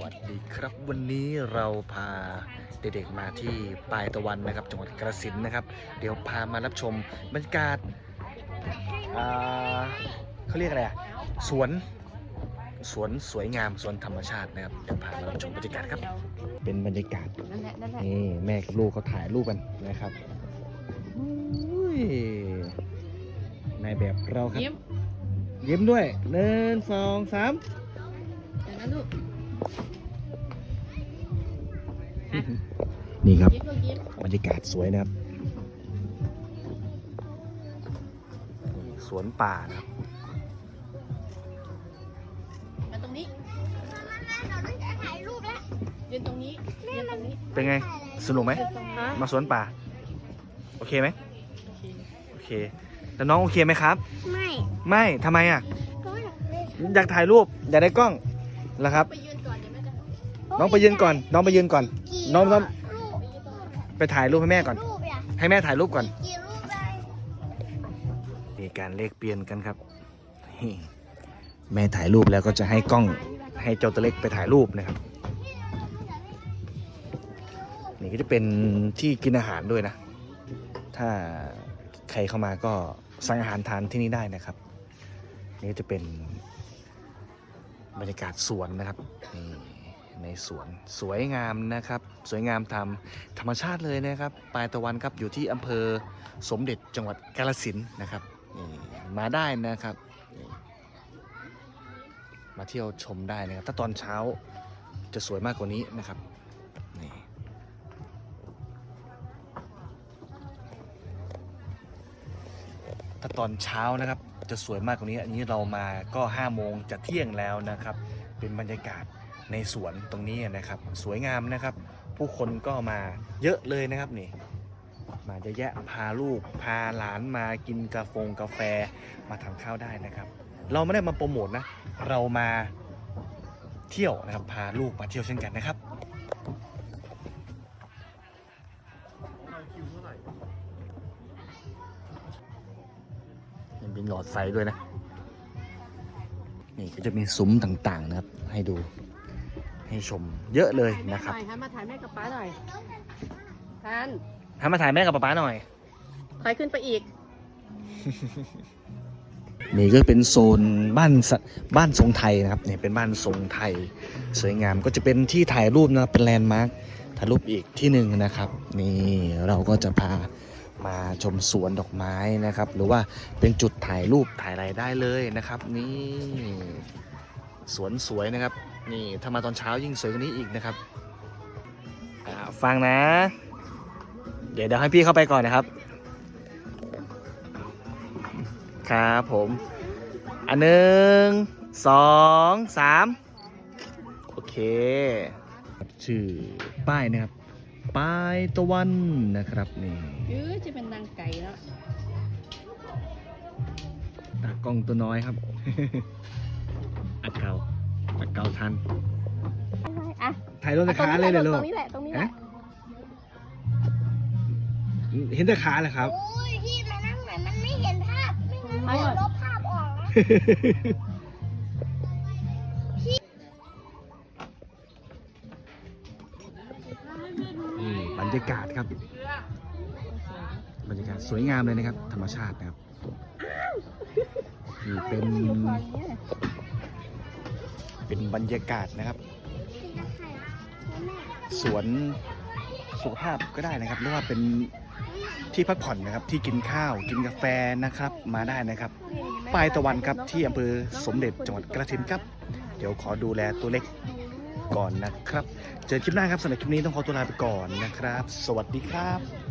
วัสดีครับ วันนี้เราพาเด็กๆมาที่ปลายตะวันนะครับ จังหวัดกระสินธุ์นะครับ เดี๋ยวพามารับชมบรรยากาศอ่าเขาเรียกอะไรอะสวนสวนสวยงามสวนธรรมชาตินะครับเดี๋ยวพามารับชมบรรยากาศครับ เป็นบรรยากาศนั่นแหละนั่นแหละนี่แม่กับลูกเขาถ่ายรูปกันนะครับอุ้ยนายแบบเราครับยิ้มยิ้มด้วยหนึ่งสองสาม เดี๋ยวนะลูก นี่ครับยิ้มลูกยิ้มบรรยากาศสวยนะครับ สวนป่านะครับมาตรงนี้เราต้องจะถ่ายรูปแล้วยืนตรงนี้ยืนตรงนี้ เป็นไง สนุกไหมฮะมาสวนป่า โอเคไหมโอเค แล้วน้องโอเคไหมครับ ไม่ ไม่ทำไมอะก็อยากเล่นอยากถ่ายรูป อยากได้กล้อง แล้วครับ ไปยืนก่อนเดี๋ยวแม่จะน้องไปยืนก่อน น้องไปยืนก่อนกี่น้องน้องรูปไปถ่ายรูปให้แม่ก่อน รูปอะให้แม่ถ่ายรูปก่อน กี่รูปได้มีการเลขเปลี่ยนกันครับนี่แม่ถ่ายรูปแล้วก็จะให้กล้องให้เจ้าตัวเล็กไปถ่ายรูปนะครับนี่ก็จะเป็นที่กินอาหารด้วยนะ ถ้าใครเข้ามาก็สั่งอาหารทานที่นี่ได้นะครับ นี่ก็จะเป็น บรรยากาศสวนนะครับนี่ในสวนสวยงามนะครับ สวยงามตามธรรมชาติเลยนะครับปลายตะวันครับอยู่ที่อำเภอสมเด็จจังหวัดกาฬสินนะครับนี่มาได้นะครับ มาเที่ยวชมได้นะครับ ถ้าตอนเช้าจะสวยมากกว่านี้นะครับนี่ถ้าตอนเช้านะครับ จะสวยมากกว่านี้ อันนี้เรามาก็5โมงจะเที่ยงแล้วนะครับ เป็นบรรยากาศในสวนตรงนี้นะครับ สวยงามนะครับ ผู้คนก็มาเยอะเลยนะครับนี่ มาเยอะแยะพาลูกพาหลานมากินกาแฟกาแฟมาทานข้าวได้นะครับ เราไม่ได้มาโปรโมทนะ เรามาเที่ยวนะครับ พาลูกมาเที่ยวเช่นกันนะครับ ยังเป็นหลอดไฟด้วยนะ นี่ก็จะมีซุ้มต่างๆนะครับ ให้ดูให้ชมเยอะเลยนะครับถ่ายหันมาถ่ายแม่กับป้าหน่อยทันทำมาถ่ายแม่กับป๊าป๊าหน่อยถอยขึ้นไปอีก นี่ก็เป็นโซนบ้านสบ้านทรงไทยนะครับเนี่ยเป็นบ้านทรงไทย สวยงามก็จะเป็นที่ถ่ายรูปนะครับเป็นแลนด์มาร์คถ่ายรูปอีกที่หนึ่งนะครับ นี่เราก็จะพา มาชมสวนดอกไม้นะครับ หรือว่าเป็นจุดถ่ายรูปถ่ายอะไรได้เลยนะครับ นี่สวนสวยนะครับ นี่ถ้ามาตอนเช้ายิ่งสวยกว่านี้อีกนะครับฟังนะ เดี๋ยวเดี๋ยวให้พี่เข้าไปก่อนนะครับ ครับผม อันหนึ่งสองสามโอเค ชื่อป้ายนะครับ ป้ายตะวันนะครับนี่ยื้อจะเป็นนางไก่แล้วตากล้องตัวน้อยครับ อักเกาอักเกาทัน อะถ่ายรูปแต่ขาเลยเลยลูตกรงนี้แหละ ตรงนี้แหละเห็นแต่ขาเหรอครับ โอ้ยพี่มานั่งหน่อยมันไม่เห็นภาพ ไม่งั้นไปก่อนเดี๋ยวลบภาพออกนะนี่บ รรยากาศครับ บรรยากาศสวยงามเลยนะครับ ธรรมชาตินะครับนี่เป็น เป็นบรรยากาศนะครับพี่จะถ่ายแล้วแม่สวนสุขภาพก็ได้นะครับหรือว่าเป็นที่พักผ่อนนะครับ ที่กินข้าวกินกาแฟนะครับ มาได้นะครับปลายตะวันครับที่อำเภอสมเด็จจังหวัดกระสินธุ์ครับ เดี๋ยวขอดูแลตัวเล็ก ก่อนนะครับ เจอคลิปหน้าครับสำหรับคลิปนี้ต้องขอตัวลาไปก่อนนะครับ สวัสดีครับ